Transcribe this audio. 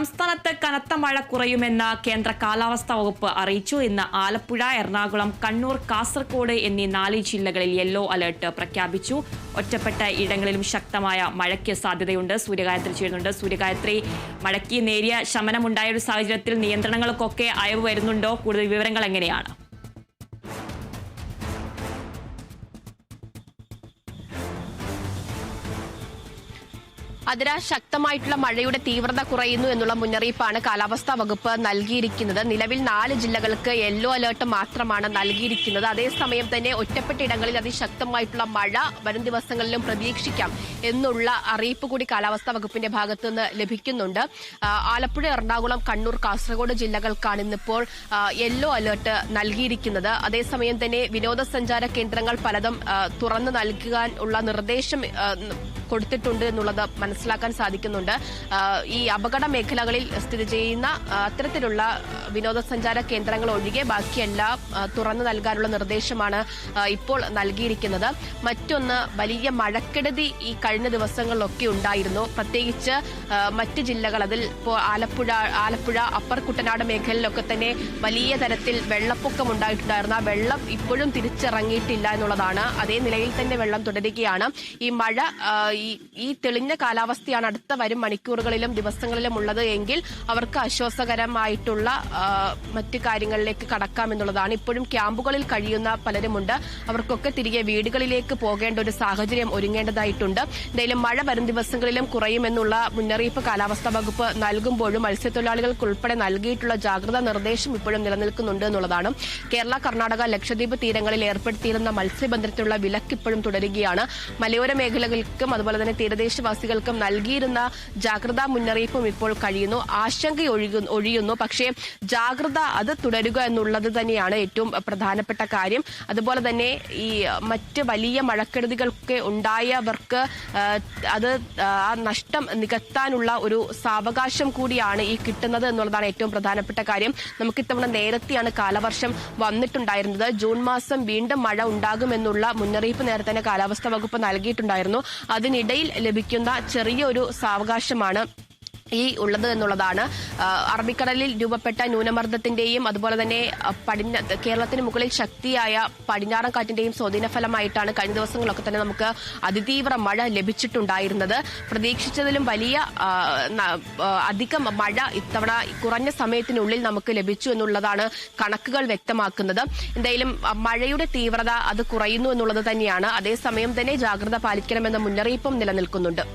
സംസ്ഥാനത്ത് കനത്ത മഴ കുറയുമെന്ന് കേന്ദ്ര കാലാവസ്ഥാ വകുപ്പ് അറിയിച്ചു. ഇന്ന് ആലപ്പുഴ എറണാകുളം കണ്ണൂർ കാസർഗോഡ് എന്നീ നാല് ജില്ലകളിൽ യെല്ലോ അലർട്ട് പ്രഖ്യാപിച്ചു. ഒറ്റപ്പെട്ട ഇടങ്ങളിലും ശക്തമായ മഴയ്ക്ക് സാധ്യതയുണ്ട്. സൂര്യഗായത്രി ചെയ്യുന്നുണ്ട്. സൂര്യഗായത്രി മഴയ്ക്ക് നേരിയ ശമനമുണ്ടായ ഒരു സാഹചര്യത്തിൽ നിയന്ത്രണങ്ങൾക്കൊക്കെ അയവ് വരുന്നുണ്ടോ? കൂടുതൽ വിവരങ്ങൾ എങ്ങനെയാണ്? അതിര ശക്തമായിട്ടുള്ള മഴയുടെ തീവ്രത കുറയുന്നു എന്നുള്ള മുന്നറിയിപ്പാണ് കാലാവസ്ഥാ വകുപ്പ് നൽകിയിരിക്കുന്നത്. നിലവിൽ നാല് ജില്ലകൾക്ക് യെല്ലോ അലേർട്ട് മാത്രമാണ് നൽകിയിരിക്കുന്നത്. അതേസമയം തന്നെ ഒറ്റപ്പെട്ട ഇടങ്ങളിൽ അതിശക്തമായിട്ടുള്ള മഴ വരും ദിവസങ്ങളിലും പ്രതീക്ഷിക്കാം എന്നുള്ള അറിയിപ്പ് കൂടി കാലാവസ്ഥാ വകുപ്പിന്റെ ഭാഗത്തു നിന്ന് ലഭിക്കുന്നുണ്ട് ആലപ്പുഴ എറണാകുളം കണ്ണൂർ കാസർഗോഡ് ജില്ലകൾക്കാണ് ഇന്നിപ്പോൾ യെല്ലോ അലേർട്ട് നൽകിയിരിക്കുന്നത്. അതേസമയം തന്നെ വിനോദസഞ്ചാര കേന്ദ്രങ്ങൾ പലതും തുറന്നു നൽകാൻ ഉള്ള നിർദ്ദേശം കൊടുത്തിട്ടുണ്ട് എന്നുള്ളത് മനസ്സിലാക്കാൻ സാധിക്കുന്നുണ്ട്. ഈ അപകട മേഖലകളിൽ സ്ഥിതി ചെയ്യുന്ന അത്തരത്തിലുള്ള വിനോദസഞ്ചാര കേന്ദ്രങ്ങൾ ഒഴികെ ബാക്കിയെല്ലാം തുറന്നു നൽകാനുള്ള നിർദ്ദേശമാണ് ഇപ്പോൾ നൽകിയിരിക്കുന്നത്. മറ്റൊന്ന് വലിയ മഴക്കെടുതി ഈ കഴിഞ്ഞ ദിവസങ്ങളിലൊക്കെ ഉണ്ടായിരുന്നു. പ്രത്യേകിച്ച് മറ്റ് ജില്ലകൾ അതിൽ ഇപ്പോൾ ആലപ്പുഴ ആലപ്പുഴ അപ്പർ കുട്ടനാട് മേഖലയിലൊക്കെ തന്നെ വലിയ തരത്തിൽ വെള്ളപ്പൊക്കം ഉണ്ടായിട്ടുണ്ടായിരുന്നു. ആ വെള്ളം ഇപ്പോഴും തിരിച്ചിറങ്ങിയിട്ടില്ല എന്നുള്ളതാണ്. അതേ നിലയിൽ തന്നെ വെള്ളം തുടരുകയാണ്. ഈ മഴ ഈ തെളിഞ്ഞ തെളിഞ്ഞ കാലാവസ്ഥയാണ് അടുത്ത വരും മണിക്കൂറുകളിലും ദിവസങ്ങളിലും ഉള്ളത് എങ്കിൽ അവർക്ക് ആശ്വാസകരമായിട്ടുള്ള മറ്റ് കാര്യങ്ങളിലേക്ക് കടക്കാം എന്നുള്ളതാണ്. ഇപ്പോഴും ക്യാമ്പുകളിൽ കഴിയുന്ന പലരുമുണ്ട്. അവർക്കൊക്കെ തിരികെ വീടുകളിലേക്ക് പോകേണ്ട ഒരു സാഹചര്യം ഒരുങ്ങേണ്ടതായിട്ടുണ്ട്. എന്തായാലും മഴ വരും ദിവസങ്ങളിലും കുറയുമെന്നുള്ള മുന്നറിയിപ്പ് കാലാവസ്ഥാ വകുപ്പ് നൽകുമ്പോഴും മത്സ്യത്തൊഴിലാളികൾക്ക് ഉൾപ്പെടെ നൽകിയിട്ടുള്ള ജാഗ്രതാ നിർദ്ദേശം ഇപ്പോഴും നിലനിൽക്കുന്നുണ്ട് എന്നുള്ളതാണ്. കേരള കർണാടക ലക്ഷദ്വീപ് തീരങ്ങളിൽ ഏർപ്പെടുത്തിയിരുന്ന മത്സ്യബന്ധനത്തിനുള്ള വിലക്ക് ഇപ്പോഴും തുടരുകയാണ്. മലയോര മേഖലകൾക്കും അതുപോലെ തന്നെ തീരദേശവാസികൾക്കും നൽകിയിരുന്ന ജാഗ്രതാ മുന്നറിയിപ്പും ഇപ്പോൾ കഴിയുന്നു. ആശങ്ക ഒഴിയുന്നു. പക്ഷേ ജാഗ്രത അത് തുടരുക എന്നുള്ളത് തന്നെയാണ് ഏറ്റവും പ്രധാനപ്പെട്ട കാര്യം. അതുപോലെ തന്നെ ഈ മറ്റ് വലിയ മഴക്കെടുതികളൊക്കെ ഉണ്ടായവർക്ക് അത് ആ നഷ്ടം നികത്താനുള്ള ഒരു സാവകാശം കൂടിയാണ് ഈ കിട്ടുന്നത് എന്നുള്ളതാണ് ഏറ്റവും പ്രധാനപ്പെട്ട കാര്യം. നമുക്ക് ഇത്തവണ നേരത്തെയാണ് കാലവർഷം വന്നിട്ടുണ്ടായിരുന്നത്. ജൂൺ മാസം വീണ്ടും മഴ ഉണ്ടാകുമെന്നുള്ള മുന്നറിയിപ്പ് നേരത്തെ തന്നെ കാലാവസ്ഥാ വകുപ്പ് നൽകിയിട്ടുണ്ടായിരുന്നു. അതിനിടയിൽ ലഭിക്കുന്ന ചെറിയൊരു സാവകാശമാണ് ഈ ഉള്ളത് എന്നുള്ളതാണ്. അറബിക്കടലിൽ രൂപപ്പെട്ട ന്യൂനമർദ്ദത്തിന്റെയും അതുപോലെ തന്നെ പടിഞ്ഞ കേരളത്തിന് മുകളിൽ ശക്തിയായ പടിഞ്ഞാറൻ കാറ്റിന്റെയും സ്വാധീന ഫലമായിട്ടാണ് കഴിഞ്ഞ ദിവസങ്ങളൊക്കെ തന്നെ നമുക്ക് അതിതീവ്ര മഴ ലഭിച്ചിട്ടുണ്ടായിരുന്നത്. പ്രതീക്ഷിച്ചതിലും വലിയ അധികം മഴ ഇത്തവണ കുറഞ്ഞ സമയത്തിനുള്ളിൽ നമുക്ക് ലഭിച്ചു എന്നുള്ളതാണ് കണക്കുകൾ വ്യക്തമാക്കുന്നത്. എന്തായാലും മഴയുടെ തീവ്രത അത് കുറയുന്നു എന്നുള്ളത് തന്നെയാണ്. അതേസമയം തന്നെ ജാഗ്രത പാലിക്കണമെന്ന മുന്നറിയിപ്പും നിലനിൽക്കുന്നുണ്ട്.